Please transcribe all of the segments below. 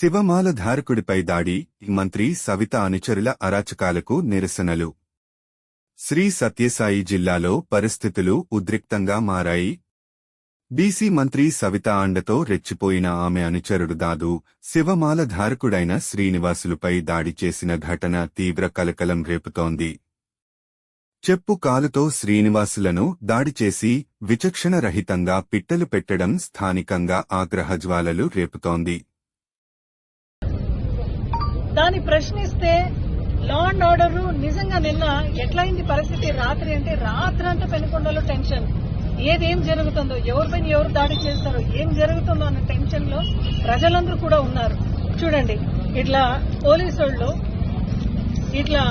శివమాల ధారకుడిపై దాడి మంత్రి సవిత అనుచరుల అరాచకాలకు నిరసనలు. శ్రీ సత్యసాయి జిల్లాలో పరిస్థితులు ఉద్రిక్తంగా మారాయి. బీసీ మంత్రి సవిత అండతో రెచ్చిపోయిన ఆమె అనుచరుడు దాదు శివమాల ధారకుడైన శ్రీనివాసులుపై దాడి చేసిన ఘటన తీవ్ర కలకలం రేపుతోంది. చెప్పు కాలుతో శ్రీనివాసులను దాడి చేసి విచక్షణరహితంగా పిట్టలు పెట్టడం స్థానికంగా ఆగ్రహజ్వాలలు రేపుతోంది. దాన్ని ప్రశ్నిస్తే లా అండ్ ఆర్డర్ నిజంగా నిన్న ఎట్లయింది పరిస్థితి? రాత్రి అంటే రాత్రి అంతా పెనుకొండలో టెన్షన్ ఏదేం జరుగుతుందో? ఎవరిపైన ఎవరు దాడి చేస్తారో? ఏం జరుగుతుందో అన్న టెన్షన్లో ప్రజలందరూ కూడా ఉన్నారు. చూడండి ఇట్లా పోలీసు వాళ్ళు ఇట్లా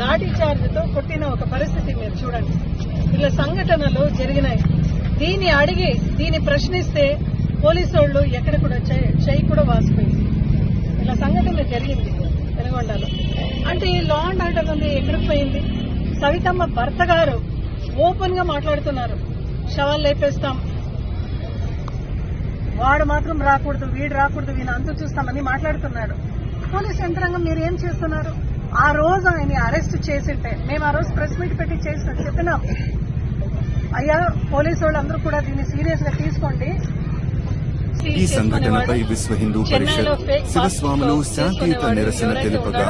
లాఠీ చార్జ్తో కొట్టిన ఒక పరిస్థితి మీరు చూడండి. ఇట్లా సంఘటనలు జరిగినాయి. దీన్ని అడిగి దీన్ని ప్రశ్నిస్తే పోలీసు వాళ్ళు ఎక్కడ కూడా చేయి కూడా వాసు జరిగింది పెనుగొండలో అంటే ఈ లా అండ్ ఆర్డర్ ఉంది ఎక్కడికి పోయింది? సవితమ్మ భర్త గారు ఓపెన్గా మాట్లాడుతున్నారు. శవాలు లేపేస్తాం. వాడు మాత్రం రాకూడదు వీడు రాకూడదు వీని అంతు చూస్తామని మాట్లాడుతున్నాడు. పోలీస్ యంత్రాంగం మీరు ఏం చేస్తున్నారు? ఆ రోజు ఆయన అరెస్ట్ చేసింటే మేము ఆ రోజు ప్రెస్ మీట్ పెట్టి చేసిన చెప్పినాం. అయ్యా పోలీసు వాళ్ళందరూ కూడా దీన్ని సీరియస్గా తీసుకోండి. ఈ సంఘటనపై విశ్వ హిందూ పరిషత్ శివస్వాములు శాంతియుత నిరసన తెలుపగా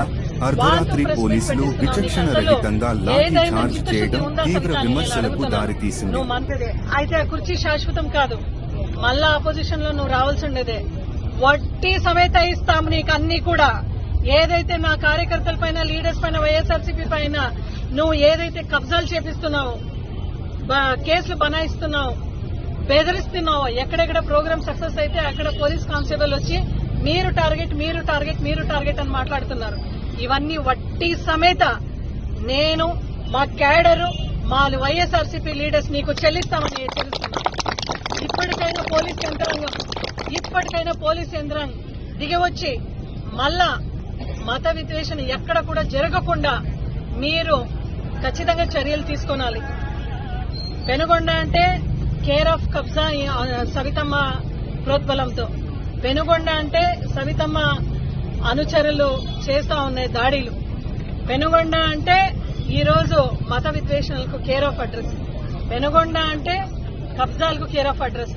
అర్ధరాత్రి పోలీసులు విచక్షణ రహితంగా లాఠీ చార్జ్ చేయడం తీవ్ర విమర్శలకు దారితీసింది. అయితే ఆ కుర్చీ శాశ్వతం కాదు. మళ్ళా ఆపోజిషన్లో నువ్వు రావాల్సి ఉండేదే వడ్డీ సమేత ఇస్తాం నీకు అన్ని కూడా. ఏదైతే నా కార్యకర్తల పైన లీడర్స్ పైన వైఎస్ఆర్సీపీ పైన నువ్వు ఏదైతే కబ్జాలు చేపిస్తున్నావు కేసులు బనాయిస్తున్నావు బెదిరిస్తున్నావో? ఎక్కడెక్కడ ప్రోగ్రామ్ సక్సెస్ అయితే అక్కడ పోలీస్ కానిస్టేబుల్ వచ్చి మీరు టార్గెట్ మీరు టార్గెట్ మీరు టార్గెట్ అని మాట్లాడుతున్నారు. ఇవన్నీ వడ్డీ సమేత నేను మా క్యాడరు మా వైఎస్ఆర్సీపీ లీడర్స్ నీకు చెల్లిస్తామని హెచ్చరిస్తున్నాను. ఇప్పటికైనా పోలీస్ యంత్రాంగం ఇప్పటికైనా పోలీస్ యంత్రాంగం దిగివచ్చి మళ్ళా మత విద్వేషణ ఎక్కడ కూడా జరగకుండా మీరు ఖచ్చితంగా చర్యలు తీసుకోనాలి. పెనుగొండ అంటే కేర్ ఆఫ్ కబ్జా సవితమ్మ ప్రోద్బలంతో. పెనుగొండ అంటే సవితమ్మ అనుచరులు చేస్తా ఉన్నాయి దాడిలు. పెనుగొండ అంటే ఈరోజు మత విద్వేషణలకు కేర్ ఆఫ్ అడ్రస్. పెనుగొండ అంటే కబ్జాలకు కేర్ ఆఫ్ అడ్రస్.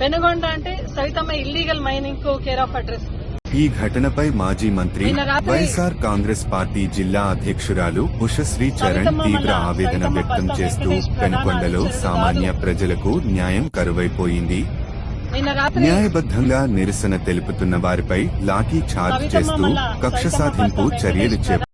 పెనుగొండ అంటే సవితమ్మ ఇల్లీగల్ మైనింగ్కు కేర్ ఆఫ్ అడ్రస్. ఈ ఘటనపై మాజీ మంత్రి వైఎస్ఆర్ కాంగ్రెస్ పార్టీ జిల్లా అధ్యక్షురాలు ఉషశ్రీ చరణ్ తీవ్ర ఆవేదన వ్యక్తం చేస్తూ పెనుకొండలో సామాన్య. ప్రజలకు న్యాయం కరువైపోయింది న్యాయబద్ధంగా నిరసన తెలుపుతున్న వారిపై లాఠీ చార్జ్ సవితమ్మ చేస్తూ కక్ష సాధింపు చర్యలు చేపట్టారు